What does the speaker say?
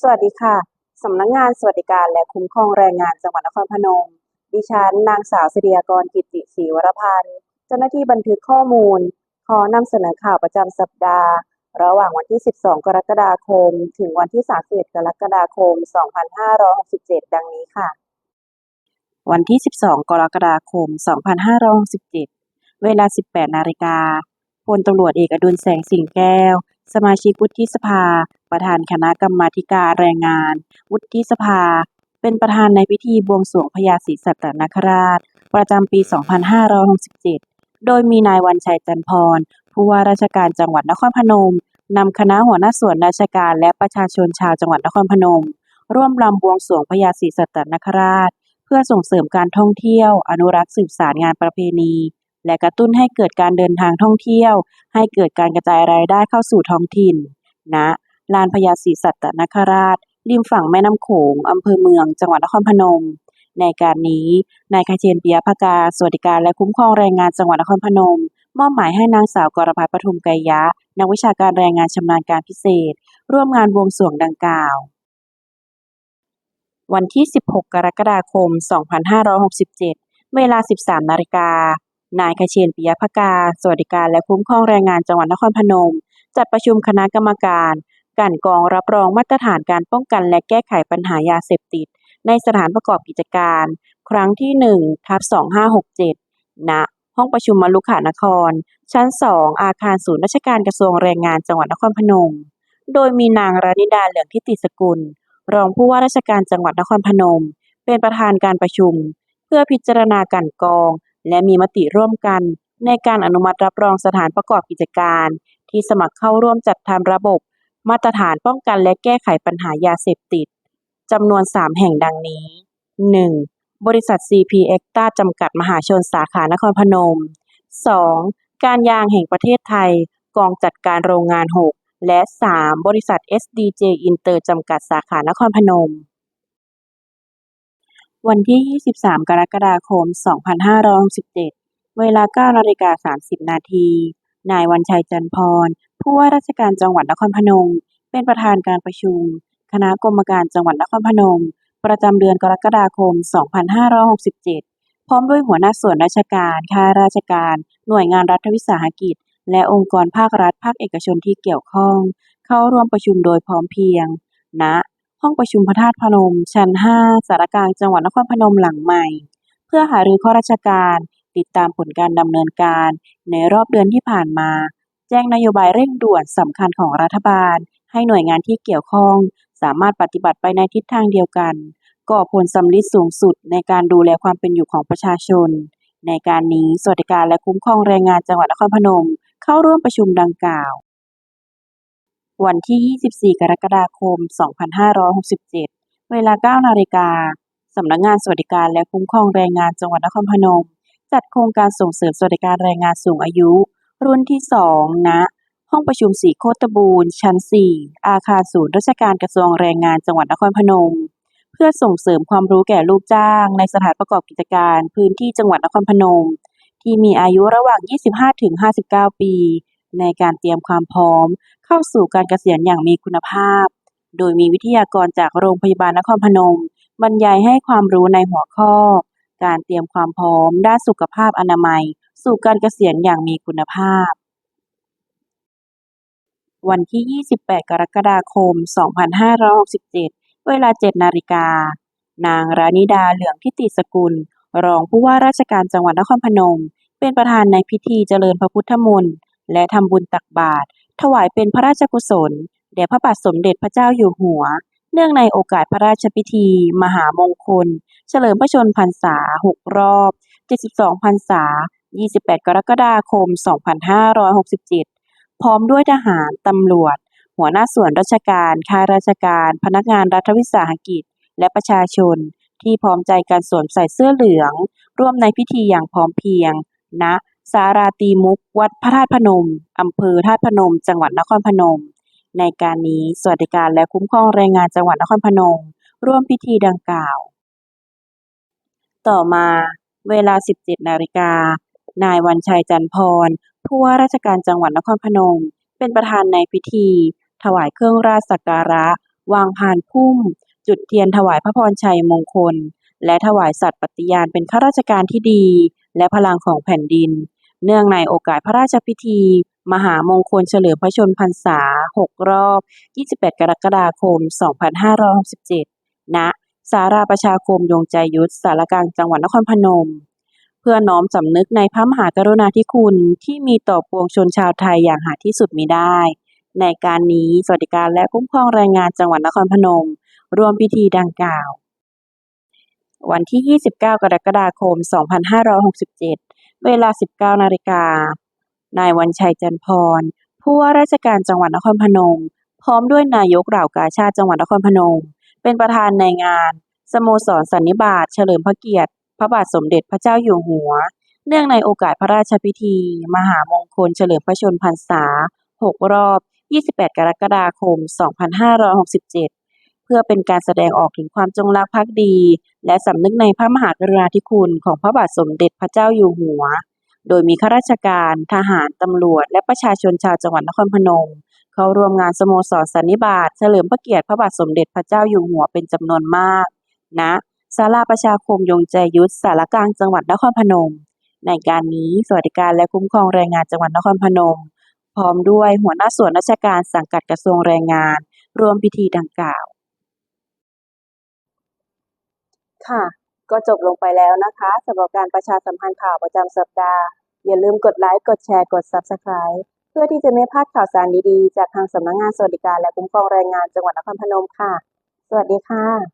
สวัสดีค่ะ สำนักงานสวัสดิการและคุ้มครองแรงงานจังหวัดนครพนม ดิฉันนางสาวสิริยากรกิตติศรีวรพันธ์ เจ้าหน้าที่บันทึกข้อมูล ขอนำเสนอข่าวประจำสัปดาห์ ระหว่างวันที่ 12 กรกฎาคม ถึงวันที่ 31 กรกฎาคม 2567 ดังนี้ค่ะ วันที่ 12 กรกฎาคม 2567 เวลา 18 นาฬิกาพลตำรวจเอกอดุลแสงสิงแก้ว สมาชิกวุฒิสภา ประธานคณะกรรมาธิการแรงงาน วุฒิสภา เป็นประธานในพิธีบวงสรวงพญาศรีสัตนคราช ประจำปี 2567 โดยมีนายวันชัยจันพร ผู้ว่าราชการจังหวัดนครพนมนำคณะหัวหน้าส่วนราชการและประชาชนชาวจังหวัดนครพนม ร่วมรำบวงสรวงพญาศรีสัตนคราช เพื่อส่งเสริมการท่องเที่ยว อนุรักษ์สืบสานงานประเพณี และกระตุ้นให้เกิดการเดินทางท่องเที่ยว ให้เกิดการกระจายรายได้เข้าสู่ท้องถิ่นณลานพญาศรีสัตนคราช ริมฝั่งแม่น้ำโขงอำเภอเมือง จังหวัดนครพนม ในการนี้นายคเชนเปิยภกาสวัสดิการและคุ้มครองแรงงานจังหวัดนครพนม มอบหมายให้นางสาวกรพัฒน์ปทุมไกรยะ นักวิชาการแรงงานชำนาญการพิเศษ ร่วมงานบวงสรวงดังกล่าว วันที่ 16 กรกฎาคม 2567 เวลา 13 นาฬิกา นายคเชนปิยภกา สวัสดิการและคุ้มครองแรงงานจังหวัดนครพนม จัดประชุมคณะกรรมการกันกองรับรองมาตรฐานการป้องกันและแก้ไขปัญหายาเสพติด ในสถานประกอบกิจการ ครั้งที่1ทับ2567ณห้องประชุมมรุขานคร ชั้น 2 อาคารศูนย์ราชการกระทรวงแรงงานจังหวัดนครพนม โดยมีนางรานิดาเหลืองทิติสกุล รองผู้ว่าราชการจังหวัดนครพนม เป็นประธานการประชุม เพื่อพิจารณากันกอง และมีมติร่วมกันในการอนุมัติรับรองสถานประกอบกิจการ ที่สมัครเข้าร่วมจัดทำระบบ มาตรฐานป้องกันและแก้ไขปัญหายาเสพติดจำนวน 3 แห่งดังนี้ 1. บริษัท CP Exta จำกัดมหาชนสาขานครพนม 2. การยางแห่งประเทศไทย กองจัดการโรงงาน 6 และ 3. บริษัท SDJ Inter จำกัดสาขานครพนม วันที่ 23 กรกฎาคม 2567 เวลา9นาฬิกา30 นาที นายวันชัยจันพร ผู้ว่าราชการจังหวัดนครพนม เป็นประธานการประชุม คณะกรรมการจังหวัดนครพนม ประจำเดือนกรกฎาคม 2567 พร้อมด้วยหัวหน้าส่วนราชการ ข้าราชการ หน่วยงานรัฐวิสาหกิจ และองค์กรภาครัฐ ภาคเอกชนที่เกี่ยวข้อง เข้าร่วมประชุมโดยพร้อมเพรียงณ ห้องประชุมพระธาตุพนม ชั้น 5 สารกลางจังหวัดนครพนมหลังใหม่ เพื่อหารือข้อราชการ ติดตามผลการดำเนินการ ในรอบเดือนที่ผ่านมา แจ้งนโยบายเร่งด่วนสำคัญของรัฐบาล ให้หน่วยงานที่เกี่ยวข้อง สามารถปฏิบัติไปในทิศทางเดียวกัน ก่อผลสำลิดสูงสุดในการดูแลความเป็นอยู่ของประชาชน ในการนี้สวัสดิการและคุ้มครองแรงงานจังหวัดนครพนม เข้าร่วมประชุมดังกล่าว วันที่ 24 กรกฎาคม 2567 เวลา 9 นาฬิกา สำนักงานสวัสดิการและคุ้มครองแรงงานจังหวัดนครพนม จัดโครงการส่งเสริมสวัสดิการแรงงานสูงอายุ รุ่นที่ 2 ณ ห้องประชุมสีโคตบูรณ์ชั้น 4 อาคารศูนย์ราชการกระทรวงแรงงานจังหวัดนครพนม เพื่อส่งเสริมความรู้แก่ลูกจ้าง ในสถานประกอบกิจการพื้นที่จังหวัดนครพนม ที่มีอายุระหว่าง 25-59 ปี ในการเตรียมความพร้อม เข้าสู่การเกษียณอย่างมีคุณภาพ โดยมีวิทยากรจากโรงพยาบาลนครพนม บรรยายให้ความรู้ในหัวข้อ การเตรียมความพร้อม ด้านสุขภาพอนามัย สู่การเกษียณอย่างมีคุณภาพ วันที่ 28 กรกฎาคม 2567 เวลา 7 นาฬิกา นางรานิดาเหลืองทิติสกุล รองผู้ว่าราชการจังหวัดนครพนม เป็นประธานในพิธีเจริญพระพุทธมนต์ และทำบุญตักบาตรถวายเป็นพระราชกุศลแด่พระบาทสมเด็จพระเจ้าอยู่หัว เนื่องในโอกาสพระราชพิธี มหามงคล เฉลิมพระชนพรรษา 6 รอบ 72 พรรษา 28 กรกฎาคม 2567 พร้อมด้วยทหาร ตำรวจ หัวหน้าส่วนราชการข้าราชการ พนักงานรัฐวิสาหกิจ และประชาชน ที่พร้อมใจกันสวมใส่เสื้อเหลือง ร่วมในพิธีอย่างพร้อมเพรียงณ ศาลาตีมุก วัดพระธาตุพนม อำเภอธาตุพนม จังหวัดนครพนม ในการนี้สวัสดิการและคุ้มครองแรงงานจังหวัดนครพนม ร่วมพิธีดังกล่าว ต่อมาเวลา 17 นาฬิกา นายวันชัยจันพร ผู้ว่าราชการจังหวัดนครพนม เป็นประธานในพิธี ถวายเครื่องราชสักการะ วางพานพุ่ม จุดเทียนถวายพระพรชัยมงคล และถวายสัตย์ปฏิญาณเป็นข้าราชการที่ดี และพลังของแผ่นดิน เนื่องในโอกาสพระราชพิธี มหามงคลเฉลิมพระชนพรรษา 6 รอบ 28 กรกฎาคม 2567ณศาลาประชาคมยงใจยุทธสารกลางจังหวัดนครพนม เพื่อน้อมสำนึกในพระมหากรุณาธิคุณที่มีต่อปวงชนชาวไทยอย่างหาที่สุดมิได้ ในการนี้สวัสดิการและคุ้มครองแรงงานจังหวัดนครพนม รวมพิธีดังกล่าว วันที่ 29 กรกฎาคม 2567 เวลา 19 นาฬิกา นายวันชัยจันพร ผู้ว่าราชการจังหวัดนครพนม พร้อมด้วยนายกเหล่ากาชาติจังหวัดนครพนม เป็นประธานในงาน สโมสรสันนิบาตเฉลิมพระเกียรติ พระบาทสมเด็จพระเจ้าอยู่หัว เนื่องในโอกาสพระราชพิธี มหามงคลเฉลิมพระชนมพรรษา 6 รอบ 28 กรกฎาคม 2567 เพื่อเป็นการแสดงออกถึงความจงรักภักดี และสำนึกในพระมหากรุณาธิคุณของพระบาทสมเด็จพระเจ้าอยู่หัว โดยมีข้าราชการ ทหาร ตำรวจ และประชาชนชาวจังหวัดนครพนม เข้าร่วมงานสโมสรสันนิบาตเฉลิมพระเกียรติพระบาทสมเด็จพระเจ้าอยู่หัวเป็นจำนวนมากณศาลาประชาคมยงใจยุทธสารกลางจังหวัดนครพนม ในการนี้สวัสดิการและคุ้มครองแรงงานจังหวัดนครพนม พร้อมด้วยหัวหน้าส่วนราชการสังกัดกระทรวงแรงงาน รวมพิธีดังกล่าว ค่ะ ก็จบลงไปแล้วนะคะสำหรับการประชาสัมพันธ์ข่าวประจำสัปดาห์ อย่าลืมกดไลค์ กดแชร์ กด Subscribe เพื่อที่จะไม่พลาดข่าวสารดีๆ จากทางสำนักงานสวัสดิการและคุ้มครองแรงงานจังหวัดนครพนมค่ะ สวัสดีค่ะ